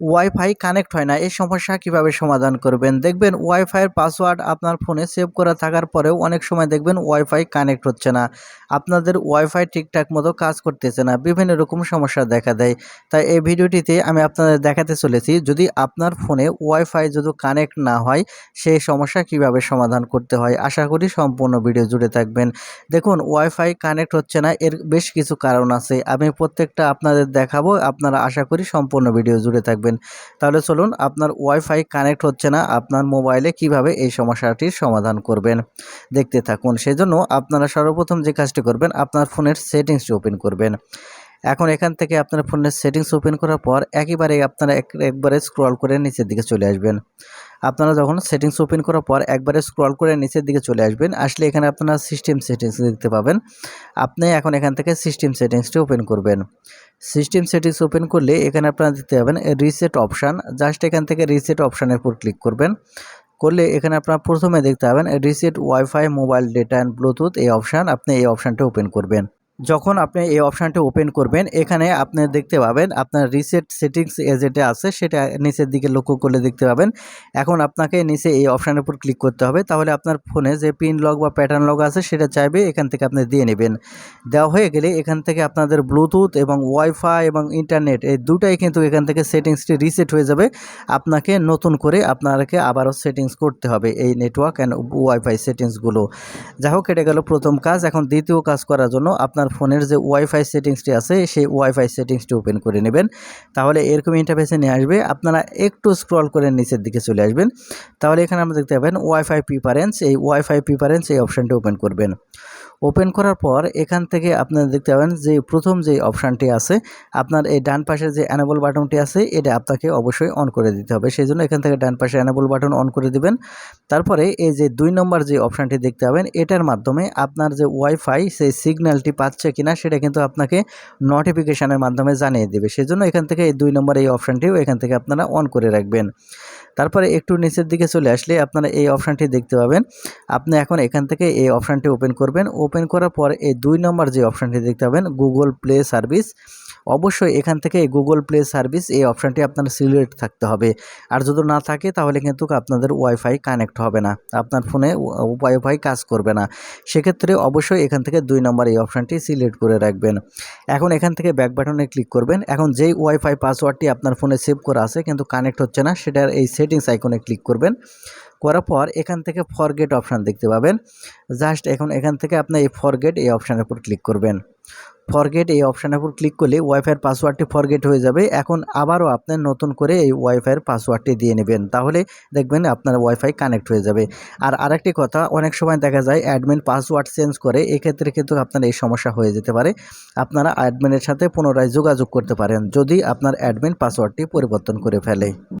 Wifi connect হয় না। এই সমস্যা কীভাবে সমাধান করবেন? দেখবেন ওয়াইফাইয়ের পাসওয়ার্ড আপনার ফোনে সেভ করা থাকার পরেও অনেক সময় দেখবেন ওয়াইফাই কানেক্ট হচ্ছে না। আপনাদের ওয়াইফাই ঠিকঠাক মতো কাজ করতেছে না। বিভিন্ন রকম সমস্যা দেখা দেয়। তাই এই ভিডিওটিতে আমি আপনাদের দেখাতে চলেছি, যদি আপনার ফোনে ওয়াইফাই যদি কানেক্ট না হয়, সেই সমস্যা কীভাবে সমাধান করতে হয়? আশা করি সম্পূর্ণ ভিডিও জুড়ে থাকবেন। দেখুন ওয়াইফাই কানেক্ট হচ্ছে না, এর বেশ কিছু কারণ আছে। আমি প্রত্যেকটা আপনাদের দেখাবো, আপনারা আশা করি সম্পূর্ণ ভিডিও জুড়ে থাকবেন। তাহলে চলুন আপনার ওয়াইফাই কানেক্ট হচ্ছে না, আপনার মোবাইলে কীভাবে এই সমস্যাটির সমাধান করবেন? দেখতে থাকুন। সেজন্য আপনারা সর্বপ্রথম যে কাজটি করবেন, আপনার ফোনের সেটিংসটি ওপেন করবেন। এখন এখান থেকে আপনার ফোনের সেটিংস ওপেন করার পর একেবারে আপনারা এক- একবারে স্ক্রল করে নিচের দিকে চলে আসবেন। আপনারা যখন সেটিংস ওপেন করার পর একবারে স্ক্রল করে নিচের দিকে চলে আসবেন, আসলে এখানে আপনারা সিস্টেম সেটিংস দেখতে পাবেন। আপনি এখন এখান থেকে সিস্টেম সেটিংসটি ওপেন করবেন। সিস্টেম সেটিংস ওপেন করলে এখানে আপনারা দেখতে পাবেন রিসেট অপশান জাস্ট এখান থেকে রিসেট অপশানের উপর ক্লিক করবেন। করলে এখানে আপনারা প্রথমে দেখতে পাবেন reset WiFi mobile data and Bluetooth এই অপশান আপনি এই অপশানটি ওপেন করবেন। যখন আপনি এই অপশানটি ওপেন করবেন, এখানে আপনি দেখতে পাবেন আপনার রিসেট সেটিংস যেটা আছে, সেটা নিচের দিকে লক্ষ্য করলে দেখতে পাবেন। এখন আপনাকে নিচে এই অপশানের উপর ক্লিক করতে হবে, তাহলে আপনার ফোনে যে পিন লক বা প্যাটার্ন লক আছে, সেটা চাইবে, এখান থেকে আপনি দিয়ে নেবেন। দেওয়া হয়ে গেলে এখান থেকে আপনাদের ব্লুটুথ এবং ওয়াইফাই এবং ইন্টারনেট এই দুটাই কিন্তু এখান থেকে সেটিংসটি রিসেট হয়ে যাবে। আপনাকে নতুন করে আপনাকে আবারও সেটিংস করতে হবে এই নেটওয়ার্ক অ্যান্ড ওয়াইফাই সেটিংসগুলো যাই হোক, এটা গেল প্রথম কাজ। এখন দ্বিতীয় কাজ করার জন্য আপনার ফোনের যে ওয়াইফাই সেটিংসটি আছে, সেই ওয়াইফাই সেটিংসটি ওপেন করে নেবেন। তাহলে এরকম ইন্টারফেসে নিয়ে আসবে। আপনারা একটু স্ক্রল করে নিচের দিকে চলে আসবেন। তাহলে এখানে আমরা দেখতে পাবেন ওয়াইফাই প্রিফারেন্স এই ওয়াইফাই প্রিফারেন্স এই অপশানটি ওপেন করবেন। ওপেন করার পর এখান থেকে আপনারা দেখতে পাবেন যে প্রথম যে অপশানটি আছে, আপনার এই ডান পাশের যে অ্যানাবল বাটনটি আছে, এটা আপনাকে অবশ্যই অন করে দিতে হবে। সেই জন্য এখান থেকে ডান পাশে অ্যানাবল বাটন অন করে দিবেন। তারপরে এই যে দুই নম্বর যে অপশানটি দেখতে পাবেন, এটার মাধ্যমে আপনার যে ওয়াইফাই সেই সিগন্যালটি পাচ্ছে কিনা, সেটা কিন্তু আপনাকে নোটিফিকেশানের মাধ্যমে জানিয়ে দেবে। সেজন্য এখান থেকে এই দুই নম্বর এই অপশানটিও এখান থেকে আপনারা অন করে রাখবেন। তারপরে একটু নিচের দিকে চলে আসলে আপনারা এই অপশানটি দেখতে পাবেন। আপনি এখন এখান থেকে এই অপশানটি ওপেন করবেন। ওপেন করার পর এই দুই নম্বর যে অপশানটি দেখতে পাবেন গুগল প্লে সার্ভিস অবশ্যই এখান থেকে গুগল প্লে সার্ভিস এই অপশানটি আপনার সিলেক্ট থাকতে হবে। আর যদি না থাকে, তাহলে কিন্তু আপনাদের ওয়াইফাই কানেক্ট হবে না। আপনার ফোনে ওয়াইফাই কাজ করবে না। সেক্ষেত্রে অবশ্যই এখান থেকে দুই নম্বর এই অপশানটি সিলেক্ট করে রাখবেন। এখন এখান থেকে ব্যাক বাটনে ক্লিক করবেন। এখন যেই ওয়াইফাই পাসওয়ার্ডটি আপনার ফোনে সেভ করা আছে, কিন্তু কানেক্ট হচ্ছে না, সেটার এই সেটিংস আইকনে ক্লিক করবেন। করার পর এখান থেকে ফরগেট অপশান দেখতে পাবেন। জাস্ট এখন এখান থেকে আপনি এই ফরগেট এই অপশানের উপর ক্লিক করবেন। ফরগেট এই অপশানের উপর ক্লিক করলে ওয়াইফাইয়ের পাসওয়ার্ডটি ফরগেট হয়ে যাবে। এখন আবারও আপনি নতুন করে এই ওয়াইফাইয়ের পাসওয়ার্ডটি দিয়ে নেবেন। তাহলে দেখবেন আপনার ওয়াইফাই কানেক্ট হয়ে যাবে। আর আরেকটি কথা, অনেক সময় দেখা যায় অ্যাডমিন পাসওয়ার্ড চেঞ্জ করে, এক্ষেত্রে কিন্তু আপনার এই সমস্যা হয়ে যেতে পারে। আপনারা অ্যাডমিনের সাথে পুনরায় যোগাযোগ করতে পারেন, যদি আপনার অ্যাডমিন পাসওয়ার্ডটি পরিবর্তন করে ফেলে।